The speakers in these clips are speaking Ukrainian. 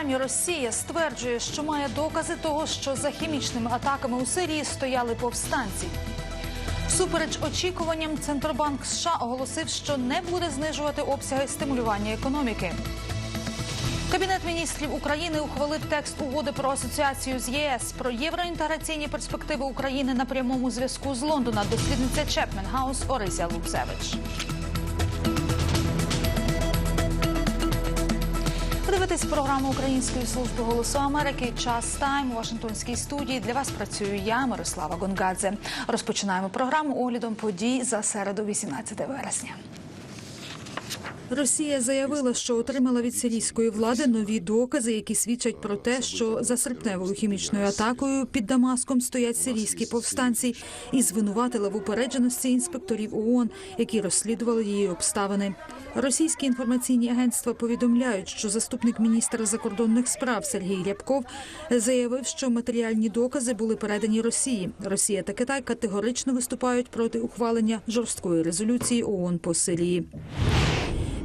Сьогодні Росія стверджує, що має докази того, що за хімічними атаками у Сирії стояли повстанці. Супереч очікуванням, Центробанк США оголосив, що не буде знижувати обсяги стимулювання економіки. Кабінет міністрів України ухвалив текст угоди про асоціацію з ЄС про євроінтеграційні перспективи України на прямому зв'язку з Лондона. Дослідниця Чепмен Хаус Орися Лупсевич. Дивитесь програму Української служби голосу Америки. Час тайм у Вашингтонській студії. Для вас працюю я, Мирослава Гонгадзе. Розпочинаємо програму оглядом подій за середу, 18 вересня. Росія заявила, що отримала від сирійської влади нові докази, які свідчать про те, що за серпневою хімічною атакою під Дамаском стоять сирійські повстанці, і звинуватила в упередженості інспекторів ООН, які розслідували її обставини. Російські інформаційні агентства повідомляють, що заступник міністра закордонних справ Сергій Рябков заявив, що матеріальні докази були передані Росії. Росія та Китай категорично виступають проти ухвалення жорсткої резолюції ООН по Сирії.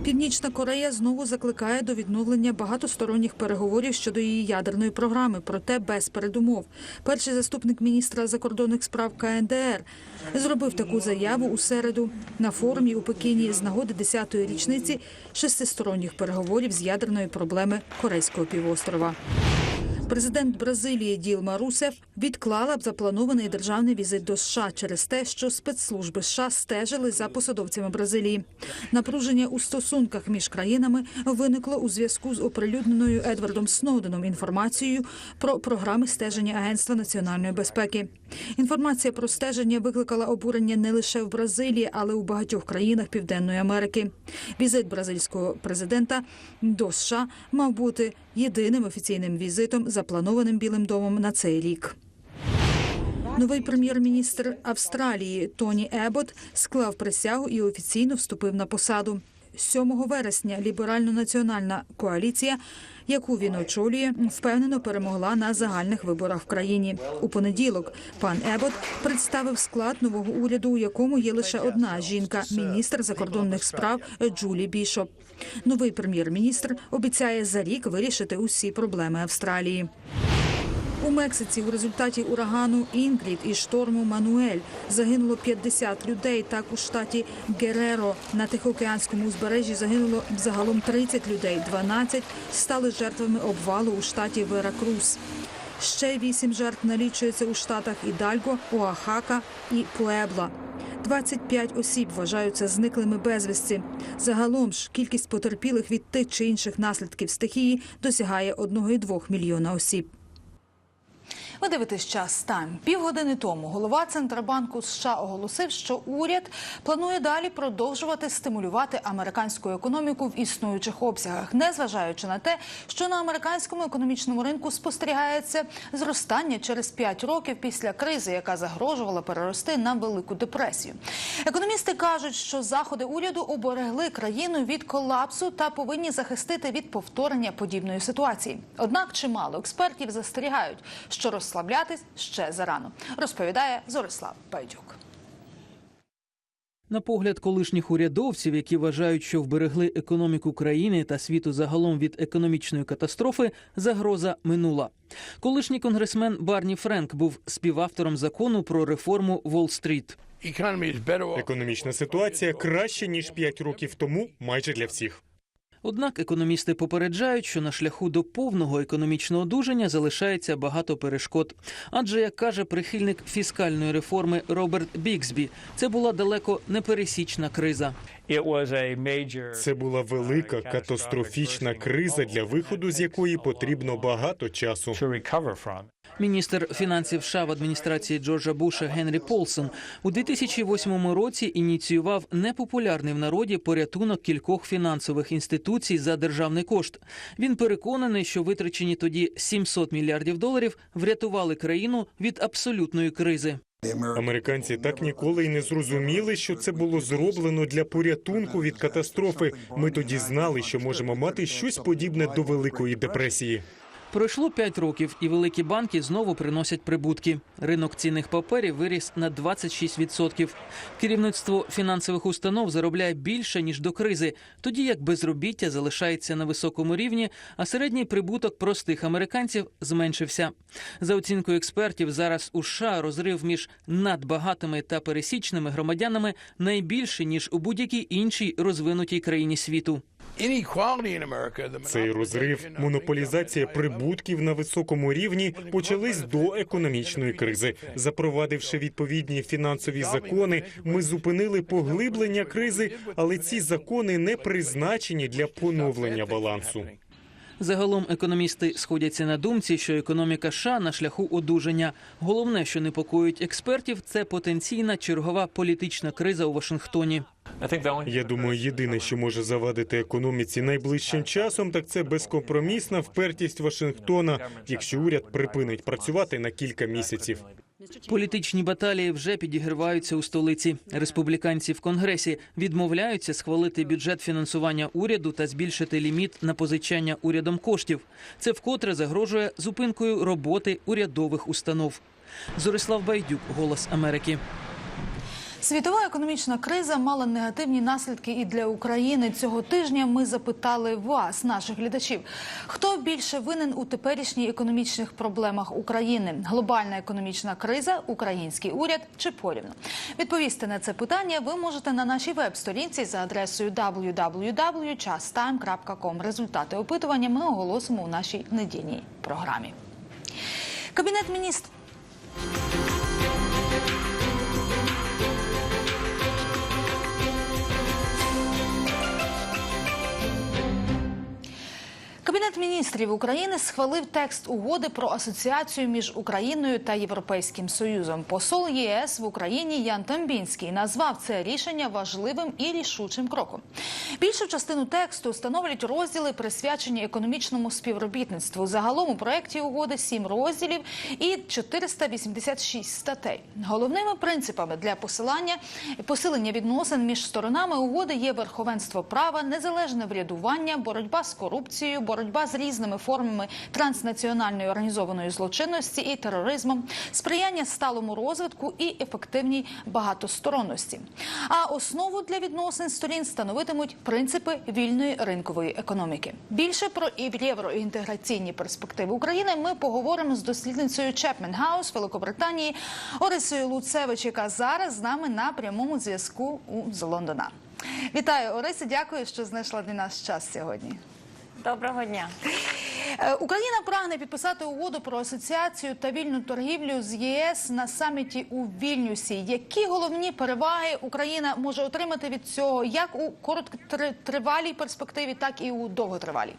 Північна Корея знову закликає до відновлення багатосторонніх переговорів щодо її ядерної програми, проте без передумов. Перший заступник міністра закордонних справ КНДР зробив таку заяву у середу на форумі у Пекіні з нагоди 10-ї річниці шестисторонніх переговорів з ядерної проблеми Корейського півострова. Президент Бразилії Ділма Русев відклала б запланований державний візит до США через те, що спецслужби США стежили за посадовцями Бразилії. Напруження у стосунках між країнами виникло у зв'язку з оприлюдненою Едвардом Сноуденом інформацією про програми стеження Агентства національної безпеки. Інформація про стеження викликала обурення не лише в Бразилії, але у багатьох країнах Південної Америки. Візит бразильського президента до США мав бути єдиним офіційним візитом, запланованим Білим домом на цей рік. Новий прем'єр-міністр Австралії Тоні Ебот склав присягу і офіційно вступив на посаду. 7 вересня ліберально-національна коаліція, яку він очолює, впевнено перемогла на загальних виборах в країні. У понеділок пан Ебот представив склад нового уряду, у якому є лише одна жінка міністр закордонних справ Джулі Бішоп. Новий прем'єр-міністр обіцяє за рік вирішити усі проблеми Австралії. У Мексиці у результаті урагану Інгрід і шторму Мануель загинуло 50 людей. Так у штаті Гереро на Тихоокеанському узбережжі загинуло загалом 30 людей. 12 стали жертвами обвалу у штаті Веракрус. Ще вісім жертв налічується у штатах Ідальго, Оахака і Пуебла. 25 осіб вважаються зниклими безвісті. Загалом ж кількість потерпілих від тих чи інших наслідків стихії досягає 1,2 мільйона осіб. Ви дивитесь час тайм. Півгодини тому голова Центробанку США оголосив, що уряд планує далі продовжувати стимулювати американську економіку в існуючих обсягах, незважаючи на те, що на американському економічному ринку спостерігається зростання через 5 років після кризи, яка загрожувала перерости на велику депресію. Економісти кажуть, що заходи уряду оберегли країну від колапсу та повинні захистити від повторення подібної ситуації. Однак чимало експертів застерігають, що розслаблятись ще зарано, розповідає Зорислав Байдюк. На погляд колишніх урядовців, які вважають, що вберегли економіку країни та світу загалом від економічної катастрофи, загроза минула. Колишній конгресмен Барні Френк був співавтором закону про реформу Уолл-стріт. Економічна ситуація краще ніж 5 років тому, майже для всіх. Однак економісти попереджають, що на шляху до повного економічного одужання залишається багато перешкод. Адже, як каже прихильник фіскальної реформи Роберт Біксбі, це була далеко не пересічна криза. Це була велика катастрофічна криза, для виходу з якої потрібно багато часу. Міністр фінансів США в адміністрації Джорджа Буша Генрі Полсон у 2008 році ініціював непопулярний в народі порятунок кількох фінансових інституцій за державний кошт. Він переконаний, що витрачені тоді 700 мільярдів доларів врятували країну від абсолютної кризи. Американці так ніколи й не зрозуміли, що це було зроблено для порятунку від катастрофи. Ми тоді знали, що можемо мати щось подібне до Великої депресії. Пройшло 5 років, і великі банки знову приносять прибутки. Ринок цінних паперів виріс на 26%. Керівництво фінансових установ заробляє більше ніж до кризи, тоді як безробіття залишається на високому рівні, а середній прибуток простих американців зменшився. За оцінкою експертів, зараз у США розрив між надбагатими та пересічними громадянами найбільший ніж у будь-якій іншій розвинутій країні світу. Цей розрив, монополізація прибутків на високому рівні почались до економічної кризи. Запровадивши відповідні фінансові закони, ми зупинили поглиблення кризи, але ці закони не призначені для поновлення балансу. Загалом економісти сходяться на думці, що економіка США на шляху одужання. Головне, що непокоїть експертів, це потенційна чергова політична криза у Вашингтоні. Я думаю, єдине, що може завадити економіці найближчим часом, так це безкомпромісна впертість Вашингтона, якщо уряд припинить працювати на кілька місяців. Політичні баталії вже підігриваються у столиці. Республіканці в конгресі відмовляються схвалити бюджет фінансування уряду та збільшити ліміт на позичання урядом коштів. Це вкотре загрожує зупинкою роботи урядових установ. Зорислав Байдюк, Голос Америки. Світова економічна криза мала негативні наслідки і для України. Цього тижня ми запитали вас, наших глядачів, хто більше винен у теперішніх економічних проблемах України: глобальна економічна криза, український уряд чи порівну? Відповісти на це питання ви можете на нашій веб-сторінці за адресою www.chastime.com. Результати опитування ми оголосимо у нашій недільній програмі. Кабінет міністрів. Кабінет міністрів України схвалив текст угоди про асоціацію між Україною та Європейським Союзом. Посол ЄС в Україні Ян Тамбінський назвав це рішення важливим і рішучим кроком. Більшу частину тексту становлять розділи, присвячені економічному співробітництву. Загалом у проєкті угоди сім розділів і 486 статей. Головними принципами для посилання посилення відносин між сторонами угоди є верховенство права, незалежне врядування, боротьба з корупцією, боротьба з різними формами транснаціональної організованої злочинності і тероризмом, сприяння сталому розвитку і ефективній багатосторонності. А основу для відносин сторін становитимуть принципи вільної ринкової економіки. Більше про євроінтеграційні перспективи України ми поговоримо з дослідницею Чепмен Хаус Великобританії Орисою Луцевич, яка зараз з нами на прямому зв'язку з Лондона. Вітаю, Ориса. Дякую, що знайшла для нас час сьогодні. Доброго дня. Е, Україна прагне підписати угоду про асоціацію та вільну торгівлю з ЄС на саміті у Вільнюсі. Які головні переваги Україна може отримати від цього, як у короткотривалій перспективі, так і у довготривалій?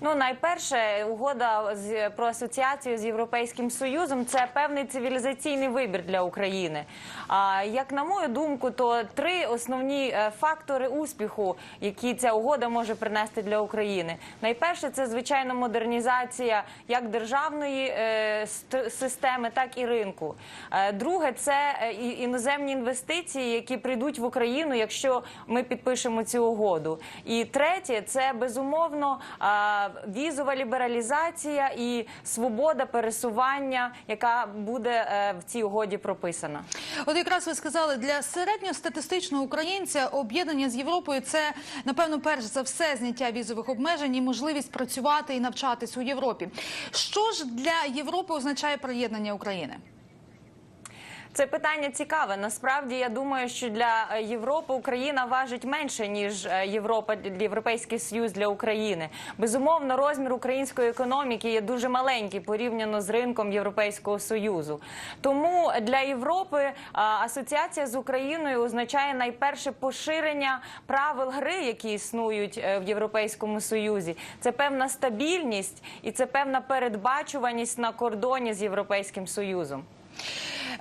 Ну, найперше, угода з про асоціацію з європейським союзом це певний цивілізаційний вибір для України. А як на мою думку, то три основні е, фактори успіху, які ця угода може принести для України. Найперше, це звичайно модернізація як державної е, системи, так і ринку. Е, Друге, це іноземні інвестиції, які прийдуть в Україну, якщо ми підпишемо цю угоду. І третє, це безумовно візова лібералізація і свобода пересування, яка буде е, в цій угоді прописана. От якраз ви сказали, для середньостатистичного українця об'єднання з Європою це напевно перш за все зняття візових обмежень і можливість працювати і навчатись у Європі. Що ж для Європи означає приєднання України? Це питання цікаве. Насправді я думаю, що для е, Європи Україна важить менше ніж е, Європа Європейський Союз для України. Безумовно, розмір української економіки є дуже маленький порівняно з ринком Європейського союзу. Тому для Європи е, асоціація з Україною означає найперше поширення правил гри, які існують в Європейському Союзі. Це певна стабільність і це певна передбачуваність на кордоні з Європейським Союзом.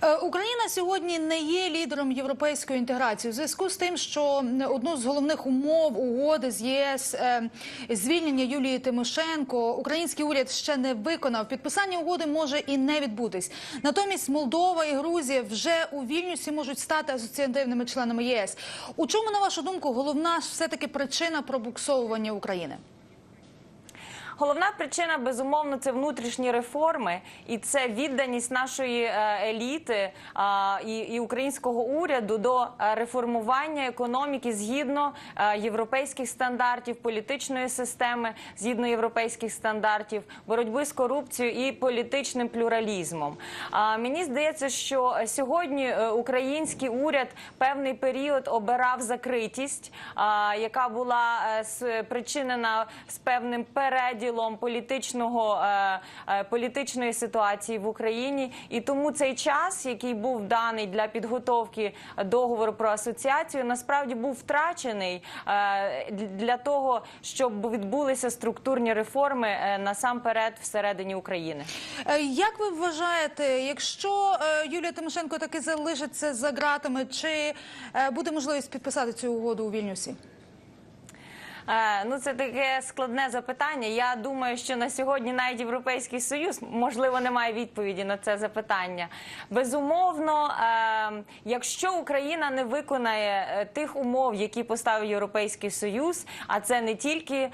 Е, Україна сьогодні не є лідером європейської інтеграції у зв'язку з тим, що одну з головних умов угоди з ЄС е, звільнення Юлії Тимошенко український уряд ще не виконав. Підписання угоди може і не відбутись. Натомість Молдова і Грузія вже у Вільнюсі можуть стати асоціативними членами ЄС. У чому на вашу думку головна все таки причина пробуксовування України? Головна причина безумовно це внутрішні реформи, і це відданість нашої е, еліти і, українського уряду до е, реформування економіки згідно е, європейських стандартів, політичної системи, згідно європейських стандартів, боротьби з корупцією і політичним плюралізмом. Мені здається, що сьогодні український уряд певний період обирав закритість, яка була спричинена з певним переділом політичного е, е, політичної ситуації в Україні, і тому цей час, який був даний для підготовки договору про асоціацію, насправді був втрачений е, для того, щоб відбулися структурні реформи насамперед всередині України. Як ви вважаєте, якщо Юлія Тимошенко таки залишиться за ґратами, чи буде можливість підписати цю угоду у Вільнюсі? Е, Ну, це таке складне запитання. Я думаю, що на сьогодні навіть Європейський Союз можливо не має відповіді на це запитання. Безумовно, е, якщо Україна не виконає е, тих умов, які поставив Європейський Союз, а це не тільки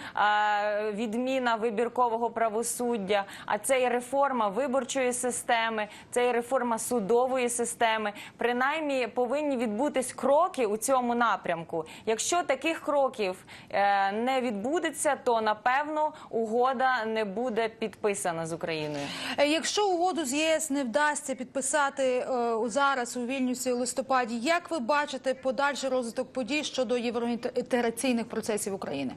відміна вибіркового правосуддя, а це і реформа виборчої системи, це і реформа судової системи. Принаймні повинні відбутись кроки у цьому напрямку. Якщо таких кроків не відбудеться, то напевно угода не буде підписана з Україною. Е, Якщо угоду з ЄС не вдасться підписати е, зараз у Вільнюсі у листопаді, як ви бачите подальший розвиток подій щодо євроінтеграційних процесів України?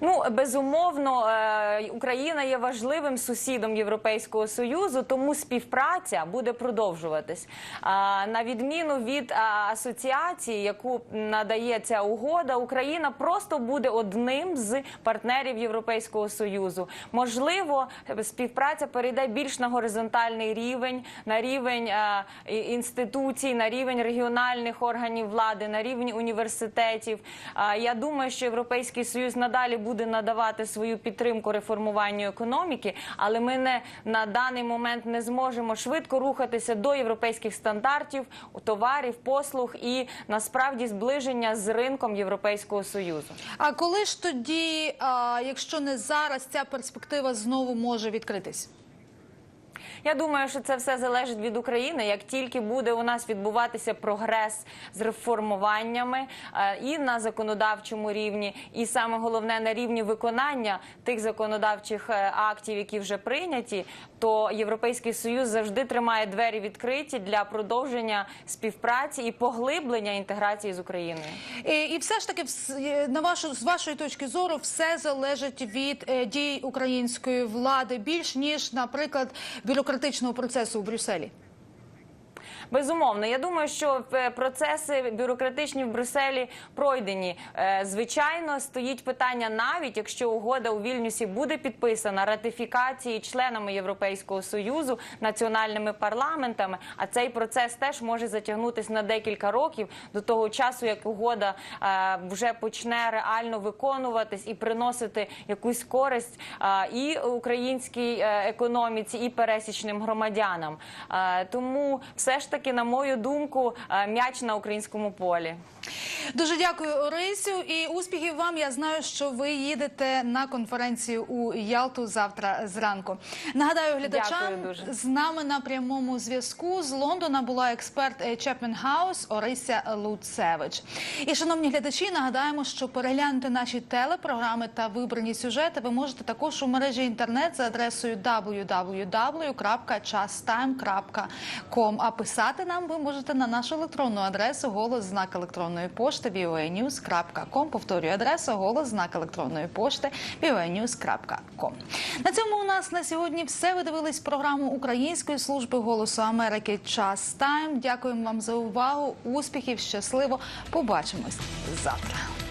Ну безумовно, е, Україна є важливим сусідом Європейського союзу, тому співпраця буде продовжуватись. На відміну від асоціації, яку надає ця угода, Україна просто буде одним з партнерів Європейського союзу. Можливо, співпраця перейде більш на горизонтальний рівень, на рівень інституцій, на рівень регіональних органів влади, на рівень університетів. Я думаю, що Європейський Союз надалі буде надавати свою підтримку реформуванню економіки, але ми не на даний момент не зможемо швидко рухатися до європейських стандартів, товарів, послуг і насправді зближення з ринком Європейського союзу. А коли ж тоді, якщо не зараз, ця перспектива знову може відкритись? Я думаю, що це все залежить від України. Як тільки буде у нас відбуватися прогрес з реформуваннями е, і на законодавчому рівні, і саме головне на рівні виконання тих законодавчих е, актів, які вже прийняті, то Європейський Союз завжди тримає двері відкриті для продовження співпраці і поглиблення інтеграції з Україною. І, і все ж таки, на вашу з вашої точки зору, все залежить від е, дій української влади більш ніж, наприклад, бюрократичного процесу у Брюсселі. Безумовно, я думаю, що е, процеси бюрократичні в Брюсселі пройдені. Е, Звичайно, стоїть питання, навіть якщо угода у Вільнюсі буде підписана ратифікації членами Європейського союзу національними парламентами. А цей процес теж може затягнутися на декілька років до того часу, як угода е, вже почне реально виконуватись і приносити якусь користь і українській економіці, і пересічним громадянам. Тому все ж таки, на мою думку, е, м'яч на українському полі. Дуже дякую, Орисю, і успіхів вам. Я знаю, що ви їдете на конференцію у Ялту завтра зранку. Нагадаю глядачам, з нами на прямому зв'язку з Лондона була експерт Чепмен Хаус Орися Луцевич. І шановні глядачі, нагадаємо, що переглянути наші телепрограми та вибрані сюжети ви можете також у мережі інтернет за адресою www.chastime.com. А писати нам ви можете на нашу електронну адресу голос знак електронної пошти voanews.com. Повторюю адресу голос знак електронної пошти voanews.com. На цьому у нас на сьогодні все. Ви дивились програму Української служби голосу Америки. Час тайм. Дякуємо вам за увагу. Успіхів, щасливо. Побачимось завтра.